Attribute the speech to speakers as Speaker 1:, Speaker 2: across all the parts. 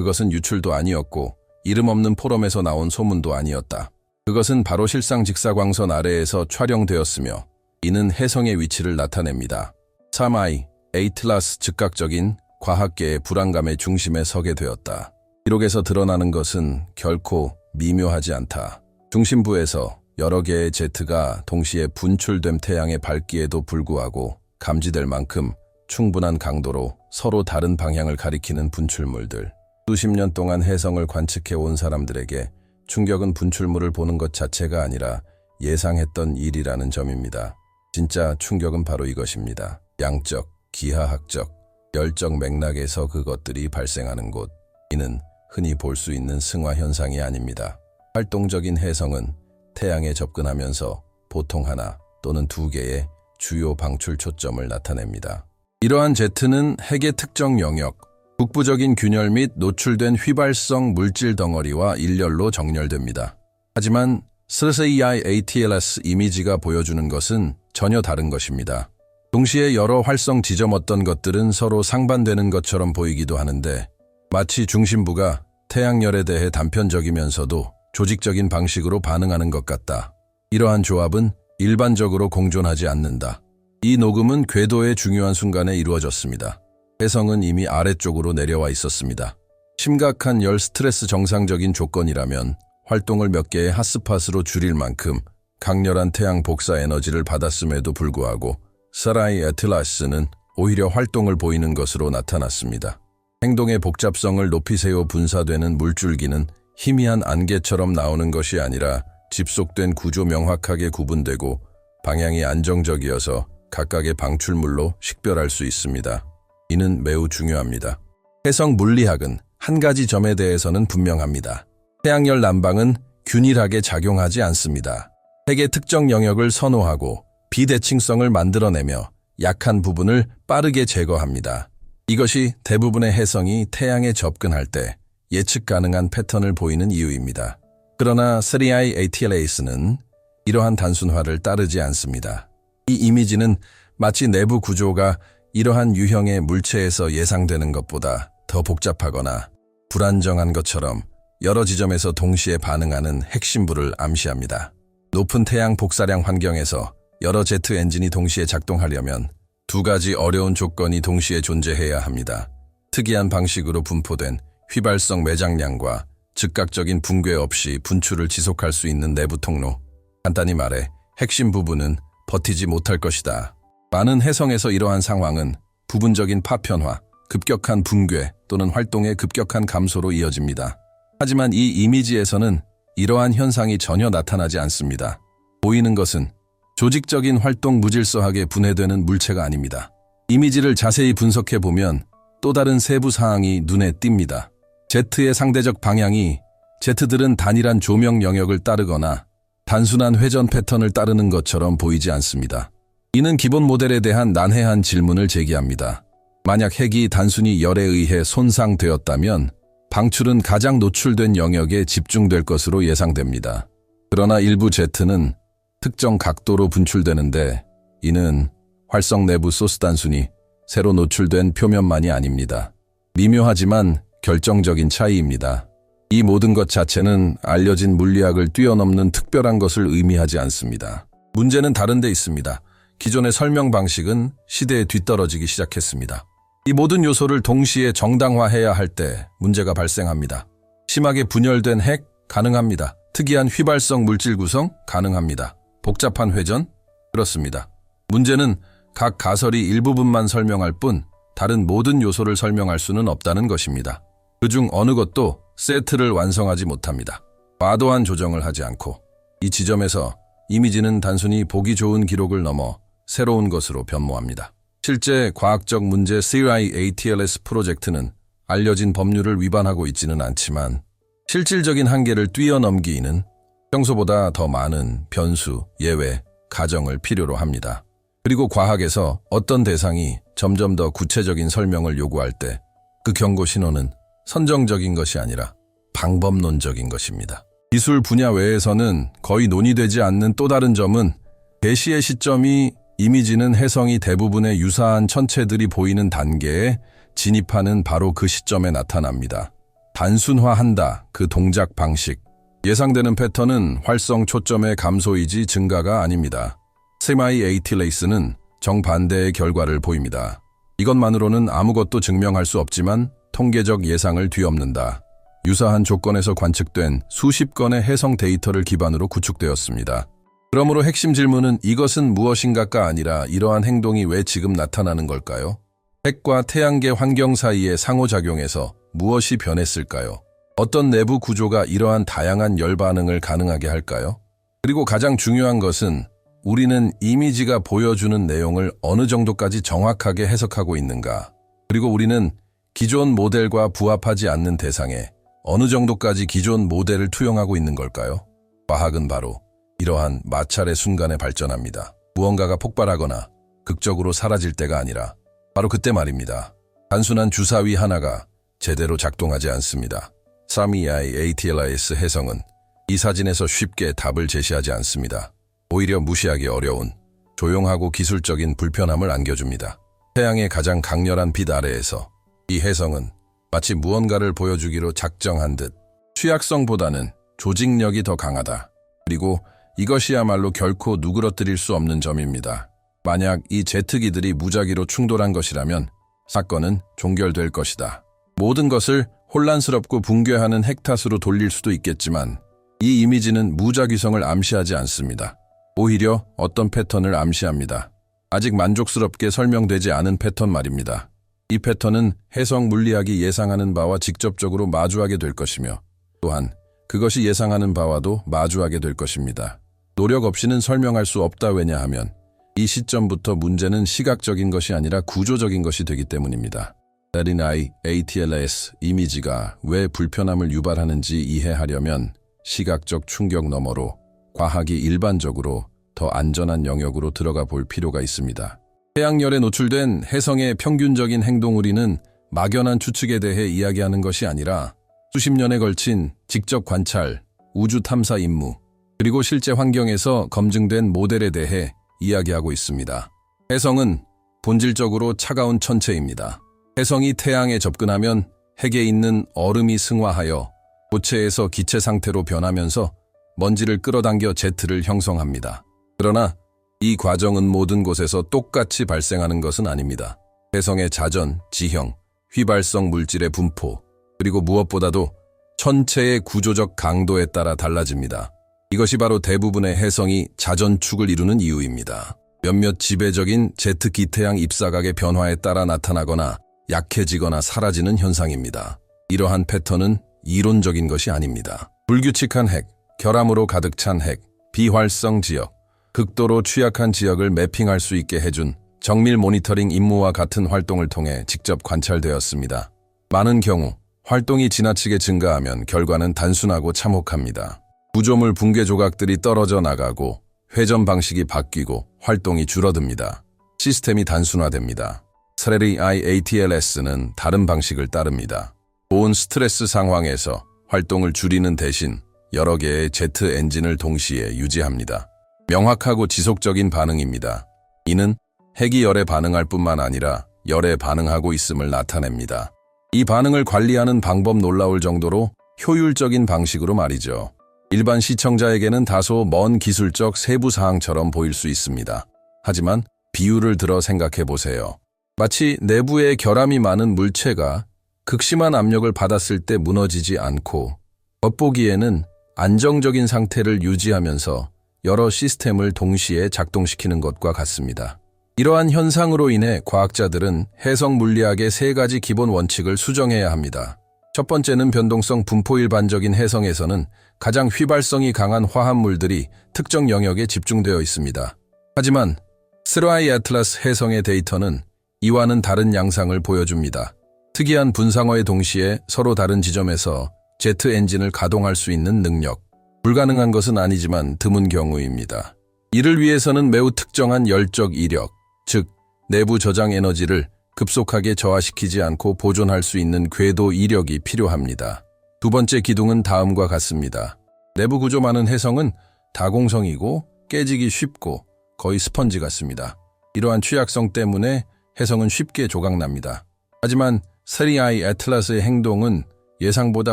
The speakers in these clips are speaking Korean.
Speaker 1: 그것은 유출도 아니었고 이름 없는 포럼에서 나온 소문도 아니었다. 그것은 바로 실상 직사광선 아래에서 촬영되었으며 이는 해성의 위치를 나타냅니다. 3i 에이틀라스 즉각적인 과학계의 불안감의 중심에 서게 되었다. 기록에서 드러나는 것은 결코 미묘하지 않다. 중심부에서 여러 개의 제트가 동시에 분출됨 태양의 밝기에도 불구하고 감지될 만큼 충분한 강도로 서로 다른 방향을 가리키는 분출물들. 수십 년 동안 해성을 관측해 온 사람들에게 충격은 분출물을 보는 것 자체가 아니라 예상했던 일이라는 점입니다. 진짜 충격은 바로 이것입니다. 양적, 기하학적, 열적 맥락에서 그것들이 발생하는 곳. 이는 흔히 볼 수 있는 승화 현상이 아닙니다. 활동적인 해성은 태양에 접근하면서 보통 하나 또는 두 개의 주요 방출 초점을 나타냅니다. 이러한 제트는 핵의 특정 영역, 북부적인 균열 및 노출된 휘발성 물질 덩어리와 일렬로 정렬됩니다. 하지만 SRSEI ATLS 이미지가 보여주는 것은 전혀 다른 것입니다. 동시에 여러 활성 지점 어떤 것들은 서로 상반되는 것처럼 보이기도 하는데 마치 중심부가 태양열에 대해 단편적이면서도 조직적인 방식으로 반응하는 것 같다. 이러한 조합은 일반적으로 공존하지 않는다. 이 녹음은 궤도의 중요한 순간에 이루어졌습니다. 해성은 이미 아래쪽으로 내려와 있었습니다. 심각한 열 스트레스 정상적인 조건이라면 활동을 몇 개의 핫스팟으로 줄일 만큼 강렬한 태양 복사 에너지를 받았음에도 불구하고 사라이 에틀라스는 오히려 활동을 보이는 것으로 나타났습니다. 행동의 복잡성을 높이 세워 분사되는 물줄기는 희미한 안개처럼 나오는 것이 아니라 집속된 구조 명확하게 구분되고 방향이 안정적이어서 각각의 방출물로 식별할 수 있습니다. 이는 매우 중요합니다. 해성 물리학은 한 가지 점에 대해서는 분명합니다. 태양열 난방은 균일하게 작용하지 않습니다. 핵의 특정 영역을 선호하고 비대칭성을 만들어내며 약한 부분을 빠르게 제거합니다. 이것이 대부분의 해성이 태양에 접근할 때 예측 가능한 패턴을 보이는 이유입니다. 그러나 3i ATLAS는 이러한 단순화를 따르지 않습니다. 이 이미지는 마치 내부 구조가 이러한 유형의 물체에서 예상되는 것보다 더 복잡하거나 불안정한 것처럼 여러 지점에서 동시에 반응하는 핵심부를 암시합니다. 높은 태양 복사량 환경에서 여러 제트 엔진이 동시에 작동하려면 두 가지 어려운 조건이 동시에 존재해야 합니다. 특이한 방식으로 분포된 휘발성 매장량과 즉각적인 붕괴 없이 분출을 지속할 수 있는 내부 통로. 간단히 말해 핵심 부분은 버티지 못할 것이다. 많은 해성에서 이러한 상황은 부분적인 파편화, 급격한 붕괴 또는 활동의 급격한 감소로 이어집니다. 하지만 이 이미지에서는 이러한 현상이 전혀 나타나지 않습니다. 보이는 것은 조직적인 활동 무질서하게 분해되는 물체가 아닙니다. 이미지를 자세히 분석해 보면 또 다른 세부 사항이 눈에 띕니다. Z의 상대적 방향이 Z들은 단일한 조명 영역을 따르거나 단순한 회전 패턴을 따르는 것처럼 보이지 않습니다. 이는 기본 모델에 대한 난해한 질문을 제기합니다. 만약 핵이 단순히 열에 의해 손상되었다면 방출은 가장 노출된 영역에 집중될 것으로 예상됩니다. 그러나 일부 Z는 특정 각도로 분출되는데 이는 활성 내부 소스 단순히 새로 노출된 표면만이 아닙니다. 미묘하지만 결정적인 차이입니다. 이 모든 것 자체는 알려진 물리학을 뛰어넘는 특별한 것을 의미하지 않습니다. 문제는 다른 데 있습니다. 기존의 설명 방식은 시대에 뒤떨어지기 시작했습니다. 이 모든 요소를 동시에 정당화해야 할 때 문제가 발생합니다. 심하게 분열된 핵 가능합니다. 특이한 휘발성 물질 구성 가능합니다. 복잡한 회전 그렇습니다. 문제는 각 가설이 일부분만 설명할 뿐 다른 모든 요소를 설명할 수는 없다는 것입니다. 그중 어느 것도 세트를 완성하지 못합니다. 과도한 조정을 하지 않고 이 지점에서 이미지는 단순히 보기 좋은 기록을 넘어 새로운 것으로 변모합니다. 실제 과학적 문제 CRI ATLS 프로젝트는 알려진 법률을 위반하고 있지는 않지만 실질적인 한계를 뛰어넘기는 평소보다 더 많은 변수, 예외, 가정을 필요로 합니다. 그리고 과학에서 어떤 대상이 점점 더 구체적인 설명을 요구할 때 그 경고 신호는 선정적인 것이 아니라 방법론적인 것입니다. 기술 분야 외에서는 거의 논의되지 않는 또 다른 점은 개시의 시점이 이미지는 해성이 대부분의 유사한 천체들이 보이는 단계에 진입하는 바로 그 시점에 나타납니다. 단순화한다. 그 동작 방식. 예상되는 패턴은 활성 초점의 감소이지 증가가 아닙니다. 세마이 에이틸레이스는 정반대의 결과를 보입니다. 이것만으로는 아무것도 증명할 수 없지만 통계적 예상을 뒤엎는다. 유사한 조건에서 관측된 수십 건의 해성 데이터를 기반으로 구축되었습니다. 그러므로 핵심 질문은 이것은 무엇인가가 아니라 이러한 행동이 왜 지금 나타나는 걸까요? 핵과 태양계 환경 사이의 상호작용에서 무엇이 변했을까요? 어떤 내부 구조가 이러한 다양한 열 반응을 가능하게 할까요? 그리고 가장 중요한 것은 우리는 이미지가 보여주는 내용을 어느 정도까지 정확하게 해석하고 있는가? 그리고 우리는 기존 모델과 부합하지 않는 대상에 어느 정도까지 기존 모델을 투영하고 있는 걸까요? 과학은 바로 이러한 마찰의 순간에 발전합니다. 무언가가 폭발하거나 극적으로 사라질 때가 아니라 바로 그때 말입니다. 단순한 주사위 하나가 제대로 작동하지 않습니다. 3EI ATLIS 해성은 이 사진에서 쉽게 답을 제시하지 않습니다. 오히려 무시하기 어려운 조용하고 기술적인 불편함을 안겨줍니다. 태양의 가장 강렬한 빛 아래에서 이 해성은 마치 무언가를 보여주기로 작정한 듯 취약성보다는 조직력이 더 강하다. 그리고 이것이야말로 결코 누그러뜨릴 수 없는 점입니다. 만약 이 제트기들이 무작위로 충돌한 것이라면 사건은 종결될 것이다. 모든 것을 혼란스럽고 붕괴하는 핵탓으로 돌릴 수도 있겠지만 이 이미지는 무작위성을 암시하지 않습니다. 오히려 어떤 패턴을 암시합니다. 아직 만족스럽게 설명되지 않은 패턴 말입니다. 이 패턴은 해성 물리학이 예상하는 바와 직접적으로 마주하게 될 것이며 또한 그것이 예상하는 바와도 마주하게 될 것입니다. 노력 없이는 설명할 수 없다 왜냐하면 이 시점부터 문제는 시각적인 것이 아니라 구조적인 것이 되기 때문입니다. LNI, ATLS 이미지가 왜 불편함을 유발하는지 이해하려면 시각적 충격 너머로 과학이 일반적으로 더 안전한 영역으로 들어가 볼 필요가 있습니다. 태양열에 노출된 해성의 평균적인 행동 우리는 막연한 추측에 대해 이야기하는 것이 아니라 수십 년에 걸친 직접 관찰, 우주 탐사 임무, 그리고 실제 환경에서 검증된 모델에 대해 이야기하고 있습니다. 해성은 본질적으로 차가운 천체입니다. 해성이 태양에 접근하면 핵에 있는 얼음이 승화하여 고체에서 기체 상태로 변하면서 먼지를 끌어당겨 제트를 형성합니다. 그러나 이 과정은 모든 곳에서 똑같이 발생하는 것은 아닙니다. 해성의 자전, 지형, 휘발성 물질의 분포, 그리고 무엇보다도 천체의 구조적 강도에 따라 달라집니다. 이것이 바로 대부분의 해성이 자전축을 이루는 이유입니다. 몇몇 지배적인 제트 기태양 입사각의 변화에 따라 나타나거나 약해지거나 사라지는 현상입니다. 이러한 패턴은 이론적인 것이 아닙니다. 불규칙한 핵, 결함으로 가득 찬 핵, 비활성 지역, 극도로 취약한 지역을 매핑할 수 있게 해준 정밀 모니터링 임무와 같은 활동을 통해 직접 관찰되었습니다. 많은 경우 활동이 지나치게 증가하면 결과는 단순하고 참혹합니다. 구조물 붕괴 조각들이 떨어져 나가고 회전 방식이 바뀌고 활동이 줄어듭니다. 시스템이 단순화됩니다. 스레리 IATLS는 다른 방식을 따릅니다. 고온 스트레스 상황에서 활동을 줄이는 대신 여러 개의 제트 엔진을 동시에 유지합니다. 명확하고 지속적인 반응입니다. 이는 핵이 열에 반응할 뿐만 아니라 열에 반응하고 있음을 나타냅니다. 이 반응을 관리하는 방법 놀라울 정도로 효율적인 방식으로 말이죠. 일반 시청자에게는 다소 먼 기술적 세부 사항처럼 보일 수 있습니다. 하지만 비유를 들어 생각해 보세요. 마치 내부에 결함이 많은 물체가 극심한 압력을 받았을 때 무너지지 않고 겉보기에는 안정적인 상태를 유지하면서 여러 시스템을 동시에 작동시키는 것과 같습니다. 이러한 현상으로 인해 과학자들은 해성 물리학의 세 가지 기본 원칙을 수정해야 합니다. 첫 번째는 변동성 분포 일반적인 해성에서는 가장 휘발성이 강한 화합물들이 특정 영역에 집중되어 있습니다. 하지만 스라이 애틀라스 해성의 데이터는 이와는 다른 양상을 보여줍니다. 특이한 분상어의 동시에 서로 다른 지점에서 제트 엔진을 가동할 수 있는 능력. 불가능한 것은 아니지만 드문 경우입니다. 이를 위해서는 매우 특정한 열적 이력, 즉 내부 저장 에너지를 급속하게 저하시키지 않고 보존할 수 있는 궤도 이력이 필요합니다. 두 번째 기둥은 다음과 같습니다. 내부 구조 많은 해성은 다공성이고 깨지기 쉽고 거의 스펀지 같습니다. 이러한 취약성 때문에 해성은 쉽게 조각납니다. 하지만 세리아이 애틀라스의 행동은 예상보다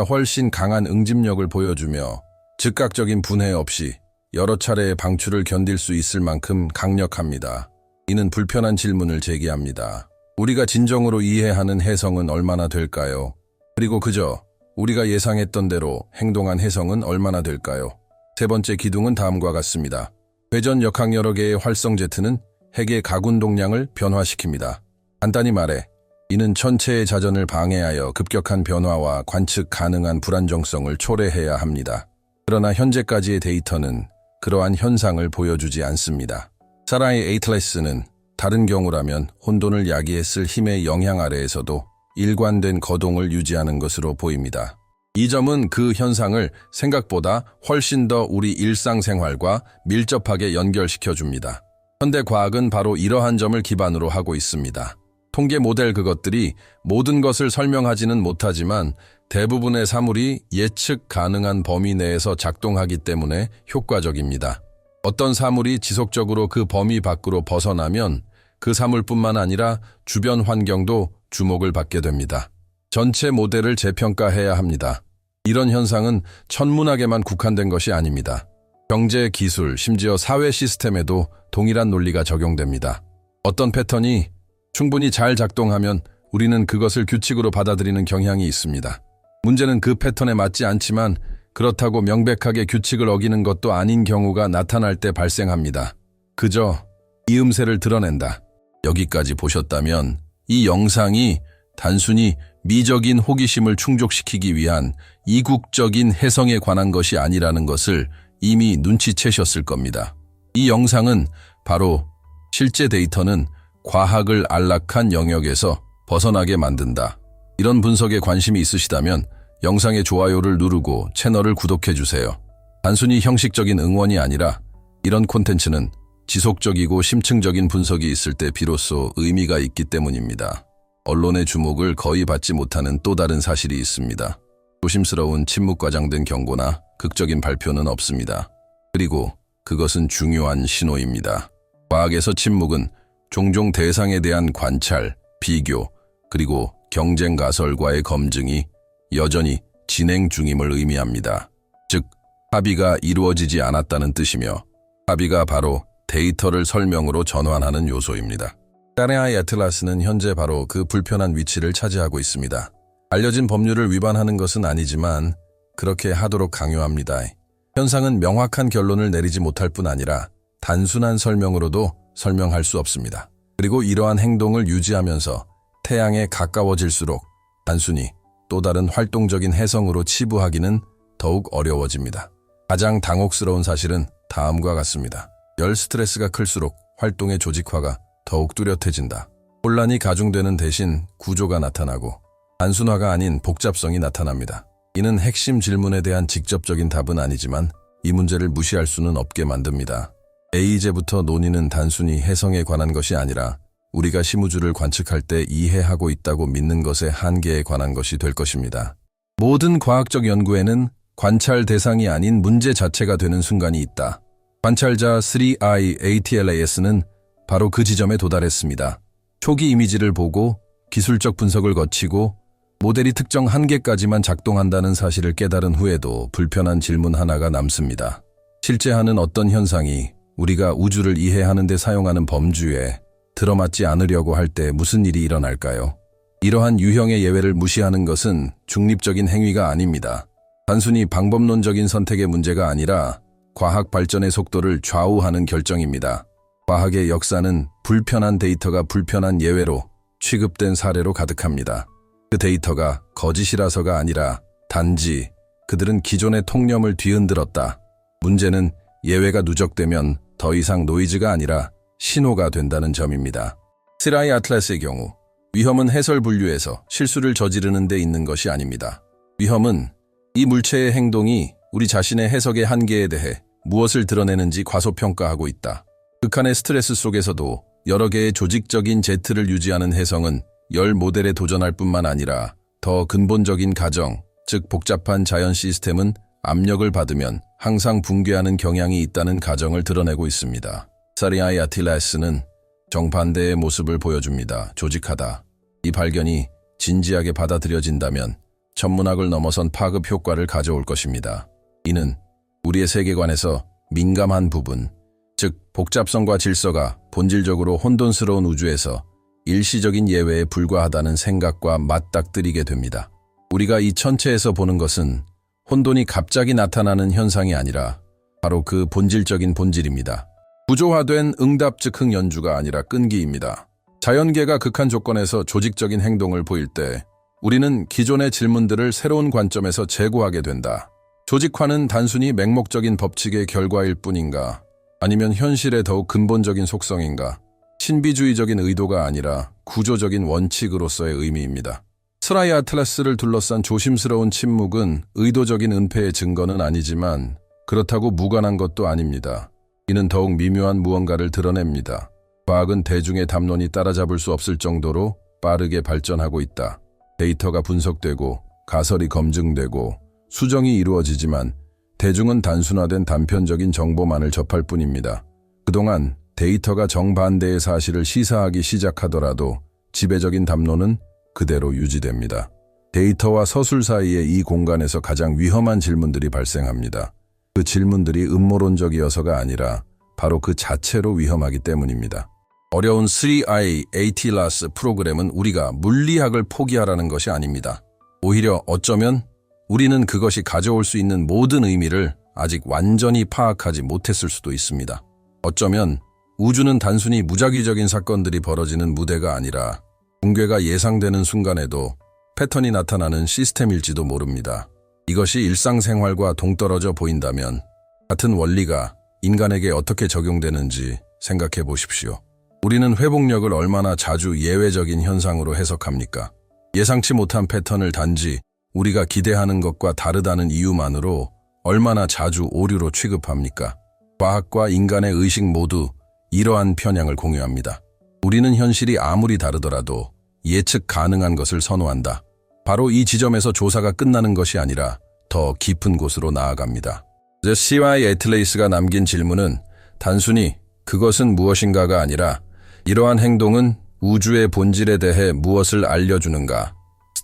Speaker 1: 훨씬 강한 응집력을 보여주며 즉각적인 분해 없이 여러 차례의 방출을 견딜 수 있을 만큼 강력합니다. 이는 불편한 질문을 제기합니다. 우리가 진정으로 이해하는 해성은 얼마나 될까요? 그리고 그저 우리가 예상했던 대로 행동한 해성은 얼마나 될까요? 세 번째 기둥은 다음과 같습니다. 회전 역학 여러 개의 활성 제트는 핵의 가군 동량을 변화시킵니다. 간단히 말해 이는 천체의 자전을 방해하여 급격한 변화와 관측 가능한 불안정성을 초래해야 합니다. 그러나 현재까지의 데이터는 그러한 현상을 보여주지 않습니다. 사라의 에이틀레스는 다른 경우라면 혼돈을 야기했을 힘의 영향 아래에서도 일관된 거동을 유지하는 것으로 보입니다. 이 점은 그 현상을 생각보다 훨씬 더 우리 일상생활과 밀접하게 연결시켜 줍니다. 현대 과학은 바로 이러한 점을 기반으로 하고 있습니다. 통계 모델 그것들이 모든 것을 설명하지는 못하지만 대부분의 사물이 예측 가능한 범위 내에서 작동하기 때문에 효과적입니다. 어떤 사물이 지속적으로 그 범위 밖으로 벗어나면 그 사물뿐만 아니라 주변 환경도 주목을 받게 됩니다. 전체 모델을 재평가해야 합니다. 이런 현상은 천문학에만 국한된 것이 아닙니다. 경제, 기술, 심지어 사회 시스템에도 동일한 논리가 적용됩니다. 어떤 패턴이 충분히 잘 작동하면 우리는 그것을 규칙으로 받아들이는 경향이 있습니다. 문제는 그 패턴에 맞지 않지만 그렇다고 명백하게 규칙을 어기는 것도 아닌 경우가 나타날 때 발생합니다. 그저 이음새를 드러낸다. 여기까지 보셨다면 이 영상이 단순히 미적인 호기심을 충족시키기 위한 이국적인 해성에 관한 것이 아니라는 것을 이미 눈치채셨을 겁니다. 이 영상은 바로 실제 데이터는 과학을 안락한 영역에서 벗어나게 만든다. 이런 분석에 관심이 있으시다면 영상의 좋아요를 누르고 채널을 구독해 주세요. 단순히 형식적인 응원이 아니라 이런 콘텐츠는 지속적이고 심층적인 분석이 있을 때 비로소 의미가 있기 때문입니다. 언론의 주목을 거의 받지 못하는 또 다른 사실이 있습니다. 조심스러운 침묵 과장된 경고나 극적인 발표는 없습니다. 그리고 그것은 중요한 신호입니다. 과학에서 침묵은 종종 대상에 대한 관찰, 비교, 그리고 경쟁 가설과의 검증이 여전히 진행 중임을 의미합니다. 즉, 합의가 이루어지지 않았다는 뜻이며 합의가 바로 데이터를 설명으로 전환하는 요소입니다. 까레아의 애틀라스는 현재 바로 그 불편한 위치를 차지하고 있습니다. 알려진 법률을 위반하는 것은 아니지만 그렇게 하도록 강요합니다. 현상은 명확한 결론을 내리지 못할 뿐 아니라 단순한 설명으로도 설명할 수 없습니다. 그리고 이러한 행동을 유지하면서 태양에 가까워질수록 단순히 또 다른 활동적인 해성으로 치부하기는 더욱 어려워집니다. 가장 당혹스러운 사실은 다음과 같습니다. 열 스트레스가 클수록 활동의 조직화가 더욱 뚜렷해진다. 혼란이 가중되는 대신 구조가 나타나고 단순화가 아닌 복잡성이 나타납니다. 이는 핵심 질문에 대한 직접적인 답은 아니지만 이 문제를 무시할 수는 없게 만듭니다. A제부터 논의는 단순히 해성에 관한 것이 아니라 우리가 시무주를 관측할 때 이해하고 있다고 믿는 것의 한계에 관한 것이 될 것입니다. 모든 과학적 연구에는 관찰 대상이 아닌 문제 자체가 되는 순간이 있다. 관찰자 3i ATLAS는 바로 그 지점에 도달했습니다. 초기 이미지를 보고 기술적 분석을 거치고 모델이 특정 한계까지만 작동한다는 사실을 깨달은 후에도 불편한 질문 하나가 남습니다. 실제 하는 어떤 현상이 우리가 우주를 이해하는 데 사용하는 범주에 들어맞지 않으려고 할 때 무슨 일이 일어날까요? 이러한 유형의 예외를 무시하는 것은 중립적인 행위가 아닙니다. 단순히 방법론적인 선택의 문제가 아니라 과학 발전의 속도를 좌우하는 결정입니다. 과학의 역사는 불편한 데이터가 불편한 예외로 취급된 사례로 가득합니다. 그 데이터가 거짓이라서가 아니라 단지 그들은 기존의 통념을 뒤흔들었다. 문제는 예외가 누적되면 더 이상 노이즈가 아니라 신호가 된다는 점입니다. 스라이 아틀라스의 경우 위험은 해설 분류에서 실수를 저지르는 데 있는 것이 아닙니다. 위험은 이 물체의 행동이 우리 자신의 해석의 한계에 대해 무엇을 드러내는지 과소평가하고 있다. 극한의 스트레스 속에서도 여러 개의 조직적인 제트를 유지하는 해성은 열 모델에 도전할 뿐만 아니라 더 근본적인 가정, 즉 복잡한 자연 시스템은 압력을 받으면 항상 붕괴하는 경향이 있다는 가정을 드러내고 있습니다. 사리아의 아틸라스는 정반대의 모습을 보여줍니다. 조직하다. 이 발견이 진지하게 받아들여진다면 전문학을 넘어선 파급 효과를 가져올 것입니다. 이는 우리의 세계관에서 민감한 부분, 즉 복잡성과 질서가 본질적으로 혼돈스러운 우주에서 일시적인 예외에 불과하다는 생각과 맞닥뜨리게 됩니다. 우리가 이 천체에서 보는 것은 혼돈이 갑자기 나타나는 현상이 아니라 바로 그 본질적인 본질입니다. 구조화된 응답 즉흥 연주가 아니라 끈기입니다. 자연계가 극한 조건에서 조직적인 행동을 보일 때 우리는 기존의 질문들을 새로운 관점에서 재고하게 된다. 조직화는 단순히 맹목적인 법칙의 결과일 뿐인가? 아니면 현실의 더욱 근본적인 속성인가? 신비주의적인 의도가 아니라 구조적인 원칙으로서의 의미입니다. 스라이 아틀라스를 둘러싼 조심스러운 침묵은 의도적인 은폐의 증거는 아니지만 그렇다고 무관한 것도 아닙니다. 이는 더욱 미묘한 무언가를 드러냅니다. 과학은 대중의 담론이 따라잡을 수 없을 정도로 빠르게 발전하고 있다. 데이터가 분석되고 가설이 검증되고 수정이 이루어지지만 대중은 단순화된 단편적인 정보만을 접할 뿐입니다. 그동안 데이터가 정반대의 사실을 시사하기 시작하더라도 지배적인 담론은 그대로 유지됩니다. 데이터와 서술 사이의 이 공간에서 가장 위험한 질문들이 발생합니다. 그 질문들이 음모론적이어서가 아니라 바로 그 자체로 위험하기 때문입니다. 어려운 3I ATLAS 프로그램은 우리가 물리학을 포기하라는 것이 아닙니다. 오히려 어쩌면 우리는 그것이 가져올 수 있는 모든 의미를 아직 완전히 파악하지 못했을 수도 있습니다. 어쩌면 우주는 단순히 무작위적인 사건들이 벌어지는 무대가 아니라 붕괴가 예상되는 순간에도 패턴이 나타나는 시스템일지도 모릅니다. 이것이 일상생활과 동떨어져 보인다면 같은 원리가 인간에게 어떻게 적용되는지 생각해 보십시오. 우리는 회복력을 얼마나 자주 예외적인 현상으로 해석합니까? 예상치 못한 패턴을 단지 우리가 기대하는 것과 다르다는 이유만으로 얼마나 자주 오류로 취급합니까? 과학과 인간의 의식 모두 이러한 편향을 공유합니다. 우리는 현실이 아무리 다르더라도 예측 가능한 것을 선호한다. 바로 이 지점에서 조사가 끝나는 것이 아니라 더 깊은 곳으로 나아갑니다. CY 애틀레이스가 남긴 질문은 단순히 그것은 무엇인가가 아니라 이러한 행동은 우주의 본질에 대해 무엇을 알려주는가,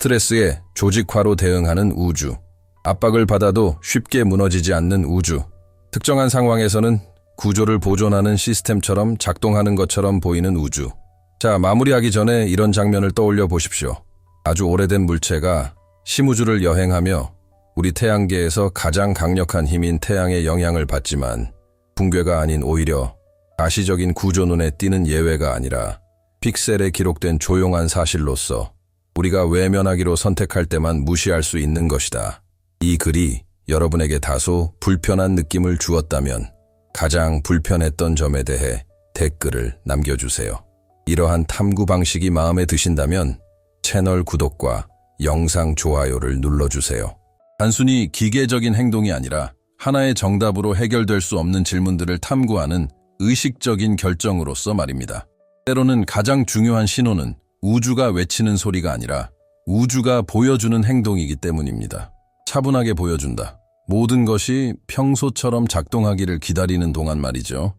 Speaker 1: 스트레스에 조직화로 대응하는 우주, 압박을 받아도 쉽게 무너지지 않는 우주, 특정한 상황에서는 구조를 보존하는 시스템처럼 작동하는 것처럼 보이는 우주. 자, 마무리하기 전에 이런 장면을 떠올려 보십시오. 아주 오래된 물체가 심우주를 여행하며 우리 태양계에서 가장 강력한 힘인 태양의 영향을 받지만 붕괴가 아닌 오히려 가시적인 구조 눈에 띄는 예외가 아니라 픽셀에 기록된 조용한 사실로서 우리가 외면하기로 선택할 때만 무시할 수 있는 것이다. 이 글이 여러분에게 다소 불편한 느낌을 주었다면 가장 불편했던 점에 대해 댓글을 남겨주세요. 이러한 탐구 방식이 마음에 드신다면 채널 구독과 영상 좋아요를 눌러주세요. 단순히 기계적인 행동이 아니라 하나의 정답으로 해결될 수 없는 질문들을 탐구하는 의식적인 결정으로서 말입니다. 때로는 가장 중요한 신호는 우주가 외치는 소리가 아니라 우주가 보여주는 행동이기 때문입니다. 차분하게 보여준다. 모든 것이 평소처럼 작동하기를 기다리는 동안 말이죠.